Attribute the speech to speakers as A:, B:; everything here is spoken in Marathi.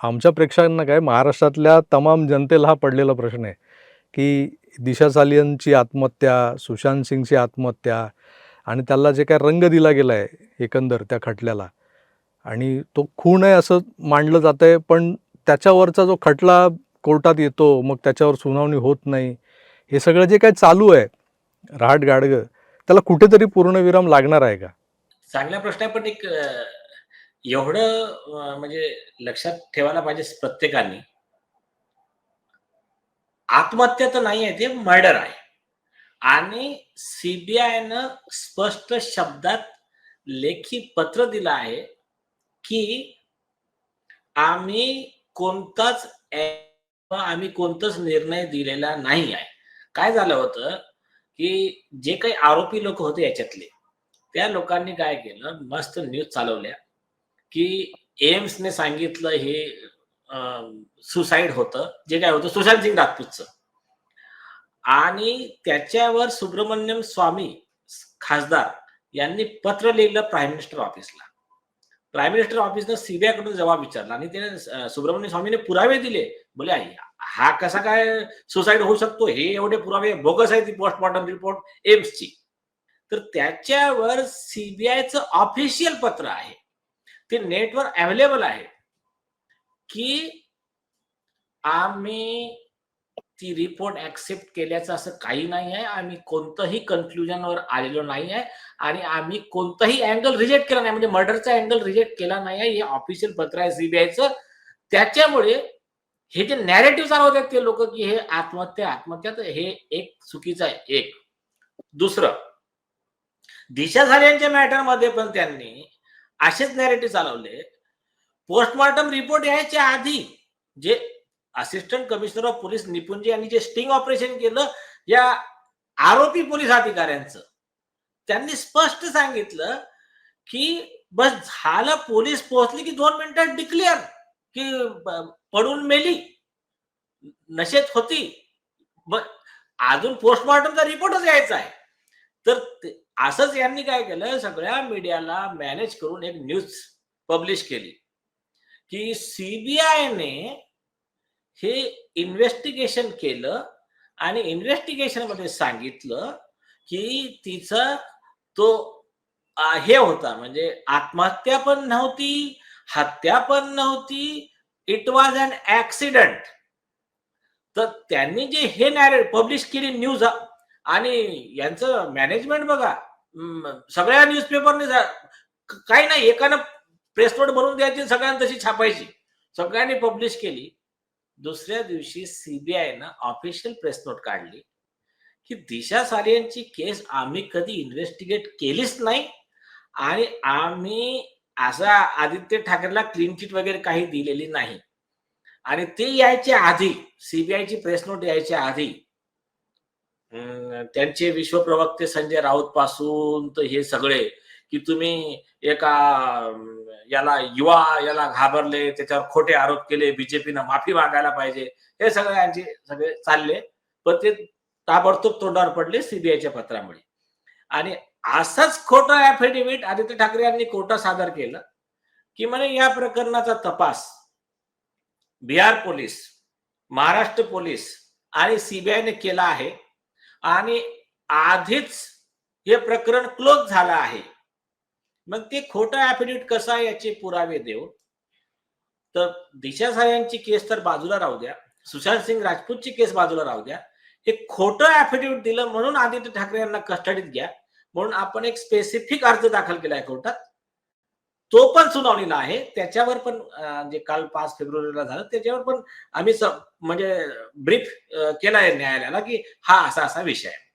A: आमच्या प्रेक्षकांना काय महाराष्ट्रातल्या तमाम जनतेला हा पडलेला प्रश्न आहे की दिशा सालियनची आत्महत्या सुशांत सिंगची आत्महत्या आणि त्याला जे काय रंग दिला गेला आहे एकंदर त्या खटल्याला आणि तो खून आहे असं मांडलं जातं आहे पण त्याच्यावरचा जो खटला कोर्टात येतो मग त्याच्यावर सुनावणी होत नाही हे सगळं जे काय चालू आहे रहाट गाडगं त्याला कुठेतरी पूर्णविराम लागणार आहे का?
B: चांगला प्रश्न आहे पण एक एवढं म्हणजे लक्षात ठेवायला पाहिजे प्रत्येकाने. आत्महत्या तर नाही आहे ते मर्डर आहे. आणि सीबीआयनं स्पष्ट शब्दात लेखी पत्र दिलं आहे की आम्ही कोणताच आम्ही कोणताच निर्णय दिलेला नाही आहे. काय झालं होतं की जे काही आरोपी लोक होते याच्यातले त्या लोकांनी काय केलं मस्त न्यूज चालवल्या. की एम्सने सांगितलं हे सुसाईड होतं. जे काय होतं सुशांत सिंग राजपूतचं. आणि त्याच्यावर सुब्रमण्यम स्वामी खासदार यांनी पत्र लिहिलं प्राईम मिनिस्टर ऑफिसला प्राईम मिनिस्टर ऑफिसनं सीबीआयकडून जबाब विचारला आणि त्याने सुब्रमण्यम स्वामीने पुरावे दिले. बोले "आई, हा कसा काय सुसाईड होऊ शकतो? हे एवढे पुरावे बोगस आहे ती पोस्टमॉर्टम रिपोर्ट एम्सची. तर त्याच्यावर सीबीआयचं ऑफिशियल पत्र आहे. ते नेटवर अवेलेबल आहे. की आम्ही ती रिपोर्ट ऍक्सेप्ट केल्याचं असं काही नाही आहे. आम्ही कोणतंही कन्क्लुजनवर आलेलो नाही आहे. आणि आम्ही कोणताही अँगल रिजेक्ट केला नाही. म्हणजे मर्डरचा अँगल रिजेक्ट केला नाही आहे. हे ऑफिशियल पत्र आहे सीबीआयचं त्याच्यामुळे हे जे नॅरेटिव्ह चालवतात ते लोक की हे आत्महत्या आत्महत्या तर हे एक चुकीचं आहे. एक. दुसरं. दिशा झाल्यांच्या मॅटरमध्ये पण त्यांनी असेच नॅरेटिव्ह चालवले. पोस्टमॉर्टम रिपोर्ट यायच्या आधी जे assistant commissioner of police Nipunge यांनी जे स्टिंग ऑपरेशन केलं या आरोपी पोलीस अधिकाऱ्यांचं. त्यांनी स्पष्ट सांगितलं की बस झालं पोलीस पोहोचली की दोन मिनिटात डिक्लेअर की पडून मेली. नशेत होती. अजून पोस्टमॉर्टमचा रिपोर्टच यायचा आहे. तर ते- असंच यांनी काय केलं? सगळ्या मीडियाला मॅनेज करून एक न्यूज पब्लिश केली. की सीबीआयने हे इन्व्हेस्टिगेशन केलं आणि इन्व्हेस्टिगेशनमध्ये सांगितलं की तिचा तो हे होता म्हणजे आत्महत्या पण नव्हती हत्या पण नव्हती इट वॉज अन ऍक्सिडेंट तर त्यांनी जे हे नॅरे पब्लिश केली न्यूज आणि यांचं मॅनेजमेंट बघा सगळ्या न्यूजपेपरने काही नाही एकानं प्रेस नोट बनवून द्यायची सगळ्यांना तशी छापायची. सगळ्यांनी पब्लिश केली. दुसऱ्या दिवशी सीबीआयनं ऑफिशियल प्रेस नोट काढली की दिशा सारियांची केस आम्ही कधी इन्व्हेस्टिगेट केलीच नाही आणि आम्ही असा आदित्य ठाकरेला क्लीन चिट वगैरे काही दिलेली नाही. आणि ते यायच्या आधी सीबीआयची प्रेस नोट यायच्या आधी त्यांचे विश्वप्रवक्ते संजय राऊत पासून तर हे सगळे की तुम्ही एका याला युवा याला घाबरले त्याच्यावर खोटे आरोप केले बीजेपीनं माफी मागायला पाहिजे हे सगळे यांचे सगळे चालले. पण ते ताबडतोब तोंडावर पडले सीबीआयच्या पत्रामुळे. आणि असंच खोटं ऍफिडेव्हिट आदित्य ठाकरे यांनी कोर्टात सादर केलं की म्हणे या प्रकरणाचा तपास बिहार पोलीस महाराष्ट्र पोलीस आणि सीबीआयने केला आहे. आणि आधीच हे प्रकरण क्लोज झालं आहे. मग ते खोटं ऍफिडेविट कसं आहे याचे पुरावे देऊ? तर दिशा सायांची केस तर बाजूला राहू द्या. सुशांत सिंग राजपूतची केस बाजूला राहू द्या. हे खोटं ऍफिडेविट दिलं म्हणून आदित्य ठाकरे यांना कस्टडीत घ्या. म्हणून आपण एक स्पेसिफिक अर्ज दाखल केलाय कोर्टात. तो पण सुनावणीला आहे. त्याच्यावर पण जे काल पाच फेब्रुवारीला झालं त्याच्यावर पण आम्ही म्हणजे ब्रीफ केला आहे न्यायालयाला की हा असा असा विषय आहे.